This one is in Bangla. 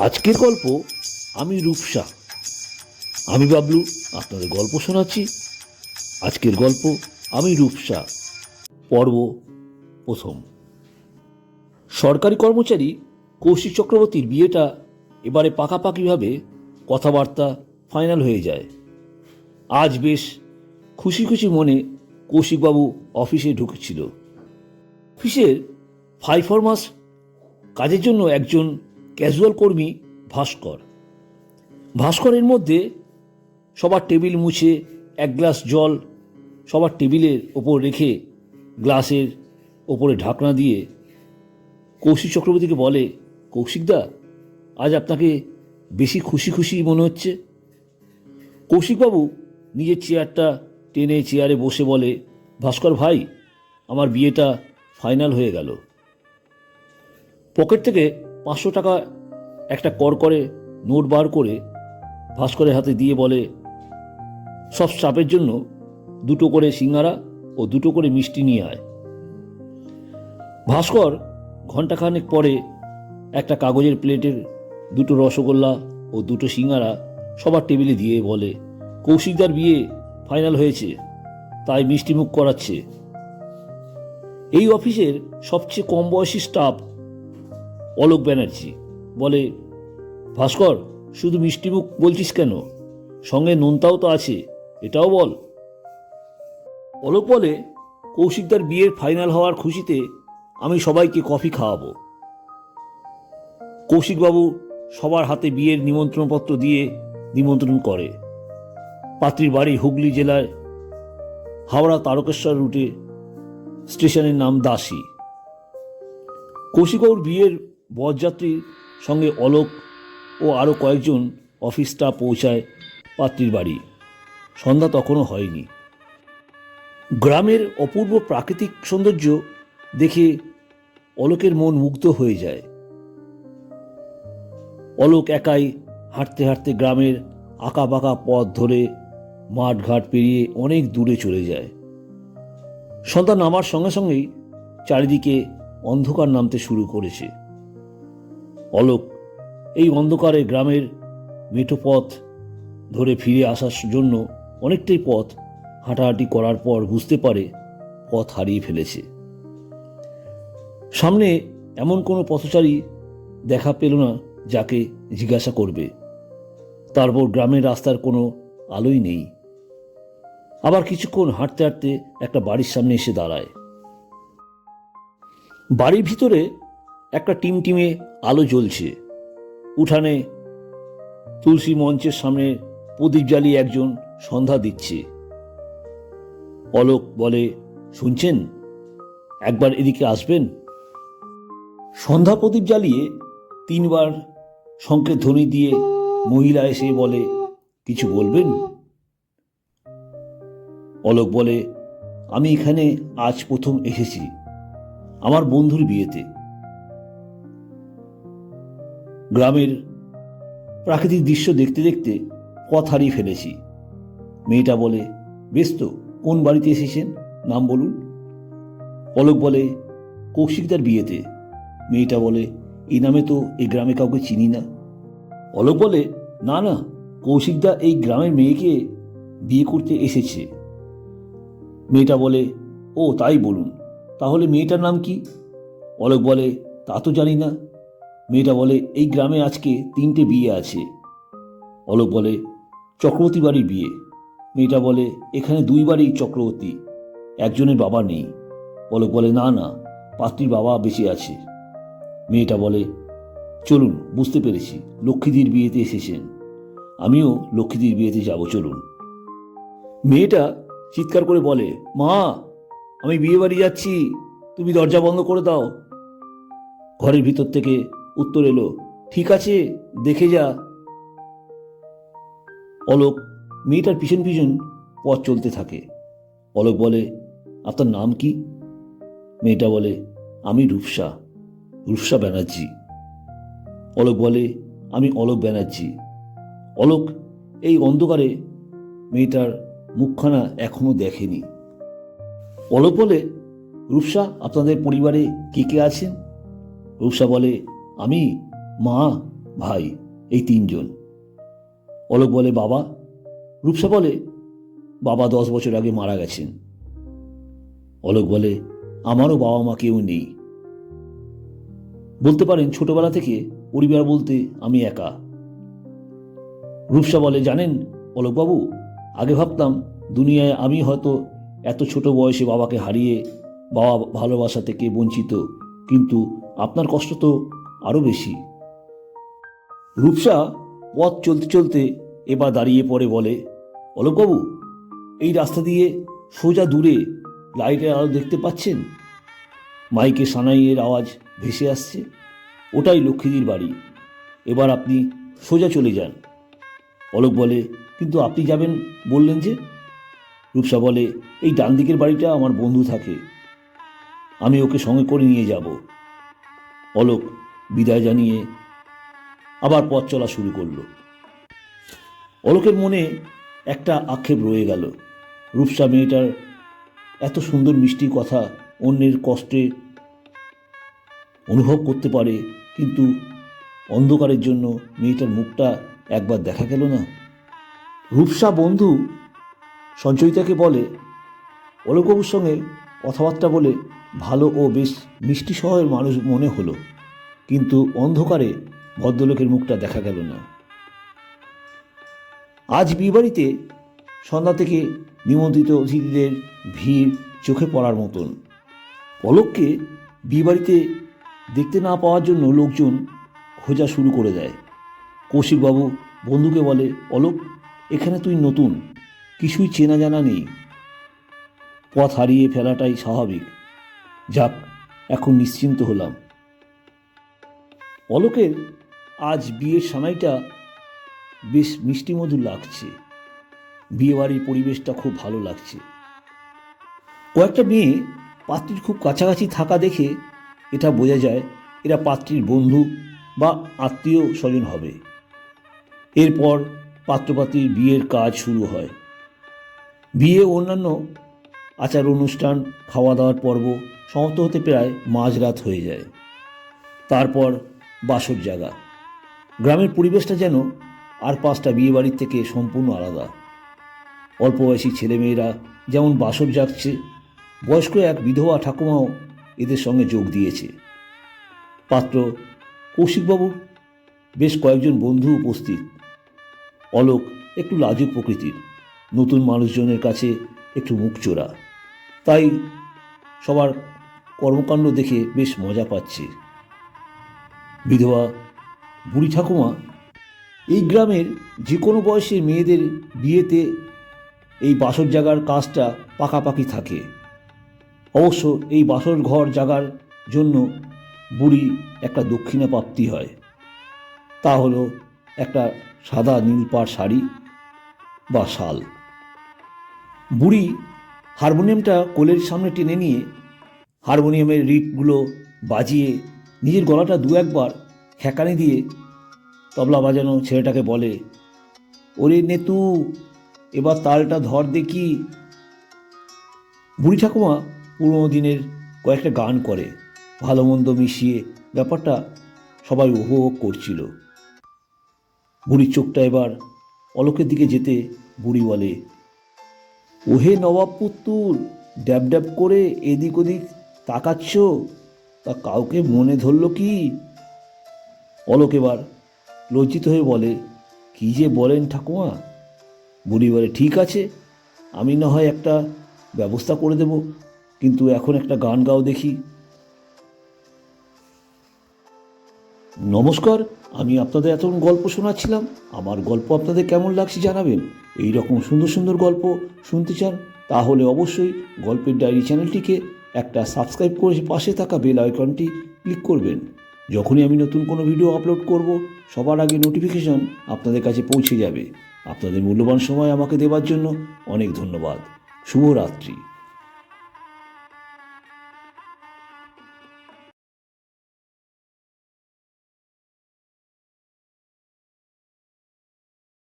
আজকের গল্প আমি রূপসা। আমি বাবলু, আপনাদের গল্প শোনাচ্ছি। আজকের গল্প আমি রূপসা। পর্ব প্রথম। সরকারি কর্মচারী কৌশিক চক্রবর্তীর বিয়েটা এবারে পাকাপাকিভাবে কথাবার্তা ফাইনাল হয়ে যায়। আজ বেশ খুশি খুশি মনে কৌশিকবাবু অফিসে ঢুকেছিল। অফিসের ফাইভ ফরমাস কাজের জন্য একজন ক্যাজুয়াল কর্মী ভাস্কর। ভাস্করের মধ্যে সবার টেবিল মুছে, এক গ্লাস জল সবার টেবিলের ওপর রেখে গ্লাসের ওপরে ঢাকনা দিয়ে কৌশিক চক্রবর্তীকে বলে কৌশিকদা আজ আপনাকে বেশি খুশি খুশি মনে হচ্ছে? কৌশিকবাবু নিজের চেয়ারটা টেনে চেয়ারে বসে বলে, ভাস্কর ভাই, আমার বিয়েটা ফাইনাল হয়ে গেল। পকেট থেকে পাঁচশো টাকা একটা কর করে নোট বার করে ভাস্করের হাতে দিয়ে বলে, সব স্টাফের জন্য দুটো করে সিঙ্গারা ও দুটো করে মিষ্টি নিয়ে আয়। ভাস্কর ঘণ্টাখানেক পরে একটা কাগজের প্লেটের দুটো রসগোল্লা ও দুটো সিঙ্গারা সবার টেবিলে দিয়ে বলে, কৌশিকদার বিয়ে ফাইনাল হয়েছে, তাই মিষ্টিমুখ করাচ্ছে। এই অফিসের সবচেয়ে কম বয়সী স্টাফ অলোক ব্যানার্জি। বলে, ভাস্কর, শুধু মিষ্টিমুখ বলছিস কেন? সঙ্গে নোনতাও তো আছে, এটাও বল। অলোক বলে, কৌশিকদার বিয়ের ফাইনাল হওয়ার খুশিতে আমি সবাইকে কফি খাওয়াবো। কৌশিকবাবু সবার হাতে বিয়ের নিমন্ত্রণপত্র দিয়ে নিমন্ত্রণ করে। পাত্রীর বাড়ি হুগলি জেলায় হাওড়া তারকেশ্বর রুটে স্টেশনের নাম দাসী। কৌশিকবাবুর বিয়ের বরযাত্রীর সঙ্গে অলোক ও আরও কয়েকজন অফিস স্টাফ পৌঁছায় পাত্রীর বাড়ি। সন্ধ্যা তখনও হয়নি। গ্রামের অপূর্ব প্রাকৃতিক সৌন্দর্য দেখে অলোকের মন মুগ্ধ হয়ে যায়। অলোক একাই হাঁটতে হাঁটতে গ্রামের আঁকা বাঁকা পথ ধরে মাঠ ঘাট পেরিয়ে অনেক দূরে চলে যায়। সন্তান নামার সঙ্গে সঙ্গেই চারিদিকে অন্ধকার নামতে শুরু করেছে। অলোক এই অন্ধকারে গ্রামের মেঠো পথ ধরে ফিরে আসার জন্য অনেকটাই পথ হাঁটাহাঁটি করার পর বুঝতে পারে পথ হারিয়ে ফেলেছে। সামনে এমন কোনো পথচারী দেখা পেল না যাকে জিজ্ঞাসা করবে। তারপর গ্রামের রাস্তার কোনো আলোই নেই। আবার কিছুক্ষণ হাঁটতে হাঁটতে একটা বাড়ির সামনে এসে দাঁড়ায়। বাড়ির ভিতরে একটা টিমটিমে আলো জ্বলছে। উঠানে তুলসী মঞ্চের সামনে প্রদীপ জ্বালিয়ে একজন সন্ধ্যা দিচ্ছে। অলোক বলে, শুনছেন? একবার এদিকে আসবেন? সন্ধ্যা প্রদীপ জ্বালিয়ে তিনবার সংকেত ধ্বনি দিয়ে মহিলা এসে বলে, কিছু বলবেন? অলোক বলে, আমি এখানে আজ প্রথম এসেছি। আমার বন্ধুর বিয়েতে। গ্রামের প্রাকৃতিক দৃশ্য দেখতে দেখতে পথ হারিয়ে ফেলেছি। মেয়েটা বলে, বেশ তো, কোন বাড়িতে এসেছেন? নাম বলুন। অলোক বলে, কৌশিকদার বিয়েতে। মেয়েটা বলে, এই নামে তো এই গ্রামে কাউকে চিনি না। অলোক বলে, না না, কৌশিকদা এই গ্রামের মেয়েকে বিয়ে করতে এসেছে। মেয়েটা বলে, ও, তাই বলুন। তাহলে মেয়েটার নাম কি? অলোক বলে, তা তো জানি না। মেয়েটা বলে, এই গ্রামে আজকে তিনটে বিয়ে আছে। অলোক বলে, চক্রবর্তী বাড়ির বিয়ে। মেয়েটা বলে, এখানে দুই বাড়ি চক্রবর্তী, একজনের বাবা নেই। অলোক বলে, না না, পাত্রীর বাবা বেঁচে আছে। মেয়েটা বলে, চলুন, বুঝতে পেরেছি, লক্ষ্মীদির বিয়েতে এসেছেন। আমিও লক্ষ্মীদির বিয়েতে যাব, চলুন। মেয়েটা চিৎকার করে বলে, মা, আমি বিয়ে বাড়ি যাচ্ছি, তুমি দরজা বন্ধ করে দাও। ঘরের ভিতর থেকে উত্তর এলো, ঠিক আছে, দেখে যা। অলোক মেয়েটার পিছন পিছন পথ চলতে থাকে। অলোক বলে আপনার নাম কি? মেয়েটা বলে, আমি রূপসা রূপসা ব্যানার্জি। অলোক বলে, আমি অলোক ব্যানার্জি। অলোক এই অন্ধকারে মেয়েটার মুখখানা এখনও দেখেনি। অলোক বলে, রূপসা, আপনাদের পরিবারে কে কে আছেন? রূপসা বলে আমি, মা, ভাই, এই তিনজন। অলোক বলে, বাবা। রূপসা বলে, বাবা দশ বছর আগে মারা গেছেন। অলোক বলে, আমারও বাবা মা কেউ নেই। বলতে পারেন, ছোটবেলা থেকে পরিবার বলতে আমি একা। রূপসা বলে, জানেন অলোকবাবু, আগে ভাবতাম দুনিয়ায় আমি হয়তো এত ছোট বয়সে বাবাকে হারিয়ে বাবা ভালোবাসা থেকে বঞ্চিত, কিন্তু আপনার কষ্ট তো আরও বেশি। রূপসা পথ চলতে চলতে এবার দাঁড়িয়ে পড়ে বলে, অলোকবাবু, এই রাস্তা দিয়ে সোজা দূরে লাইটের আলো দেখতে পাচ্ছেন? মাইকে সানাইয়ের আওয়াজ ভেসে আসছে, ওটাই লক্ষ্মীদির বাড়ি। এবার আপনি সোজা চলে যান। অলোক বলে, কিন্তু আপনি যাবেন বললেন যে? রূপসা বলে, এই ডান দিকের বাড়িটা আমার বন্ধু থাকে। আমি ওকে সঙ্গে করে নিয়ে যাব। অলোক বিদায় জানিয়ে আবার পথ চলা শুরু করল। অলোকের মনে একটা আক্ষেপ রয়ে গেল। রূপসা মেয়েটার এত সুন্দর মিষ্টি কথা অন্যের কষ্টে অনুভব করতে পারে, কিন্তু অন্ধকারের জন্য মেয়েটার মুখটা একবার দেখা গেল না। রূপসা বন্ধু সঞ্চয়িতাকে বলে, অলোকবাবুর সঙ্গে কথাবার্তা বলে ভালো ও বেশ মিষ্টি স্বভাবের মানুষ মনে হলো। কিন্তু অন্ধকারে ভদ্রলোকের মুখটা দেখা গেল না। আজ বিয়েবাড়িতে সন্ধ্যা থেকে নিমন্ত্রিত অতিথিদের ভিড় চোখে পড়ার মতন। অলোককে বিয়েবাড়িতে দেখতে না পাওয়ার জন্য লোকজন খোঁজা শুরু করে দেয়। কৌশিকবাবু বন্ধুকে বলে অলোক এখানে তুই নতুন, কিছুই চেনা জানা নেই। পথ হারিয়ে ফেলাটাই স্বাভাবিক। যাক, এখন নিশ্চিন্ত হলাম। অলোকের আজ বিয়ের সময়টা বেশ মিষ্টি মধুর লাগছে। বিয়েবাড়ির পরিবেশটা খুব ভালো লাগছে। কয়েকটা মেয়ে পাত্রীর খুব কাছাকাছি থাকা দেখে এটা বোঝা যায় এরা পাত্রীর বন্ধু বা আত্মীয় স্বজন হবে। এরপর পাত্রপাত্রীর বিয়ের কাজ শুরু হয়। বিয়ে অন্যান্য আচার অনুষ্ঠান খাওয়া দাওয়ার পর্ব সমাপ্ত হতে প্রায় মাঝরাত হয়ে যায়। তারপর বাসর জাগা গ্রামের পরিবেশটা যেন আর পাঁচটা বিয়েবাড়ির থেকে সম্পূর্ণ আলাদা। অল্প বয়সী ছেলেমেয়েরা যেমন বাসর জাগছে, বয়স্ক এক বিধবা ঠাকুমাও এদের সঙ্গে যোগ দিয়েছে। পাত্র কৌশিকবাবুর বেশ কয়েকজন বন্ধু উপস্থিত। অলোক একটু লাজুক প্রকৃতির, নতুন মানুষজনের কাছে একটু মুখ চোরা। তাই সবার কর্মকাণ্ড দেখে বেশ মজা পাচ্ছে। বিধবা, বুড়ি ঠাকুমা, এই গ্রামের যে কোনো বয়সের মেয়েদের বিয়েতে এই বাসর জাগার কাজটা পাকাপাকি থাকে। অবশ্য এই বাসর ঘর জাগার জন্য বুড়ি একটা দক্ষিণা প্রাপ্তি হয়। তা হলো একটা সাদা নীল পাড় শাড়ি বা শাল। বুড়ি হারমোনিয়ামটা কোলের সামনে টেনে নিয়ে হারমোনিয়ামের রিটগুলো বাজিয়ে নিজের গলাটা দু একবার খেকানি দিয়ে তবলা বাজানো ছেলেটাকে বলে, ওরে নেতু, এবার তালটা ধর দেখি। বুড়ি ঠাকুমা পুরোনো দিনের কয়েকটা গান করে, ভালো মন্দ মিশিয়ে ব্যাপারটা সবাই উপভোগ করছিল। বুড়ির চোখটা এবার অলোকের দিকে যেতে বুড়ি বলে, ওহে নবাব পুত্তুর, ড্যাব ড্যাব করে এদিক ওদিক তাকাচ্ছ? তা কাউকে মনে ধরল কি? অলোক এবার লজ্জিত হয়ে বলে, কি যে বলেন ঠাকুমা? বুড়ি বলে ঠিক আছে, আমি না হয় একটা ব্যবস্থা করে দেব, কিন্তু এখন একটা গান গাও দেখি। নমস্কার, আমি আপনাদের এতক্ষণ গল্প শোনাচ্ছিলাম, আমার গল্প আপনাদের কেমন লাগছে জানাবেন? এই রকম সুন্দর সুন্দর গল্প শুনতে চান, তাহলে অবশ্যই গল্পের ডায়েরি চ্যানেলটিকে একটা সাবস্ক্রাইব করে পাশে থাকা বেল আইকনটি ক্লিক করবেন। যখনই আমি নতুন কোনো ভিডিও আপলোড করব, সবার আগে নোটিফিকেশন আপনাদের কাছে পৌঁছে যাবে। আপনাদের মূল্যবান সময় আমাকে দেওয়ার জন্য অনেক ধন্যবাদ। শুভরাত্রি।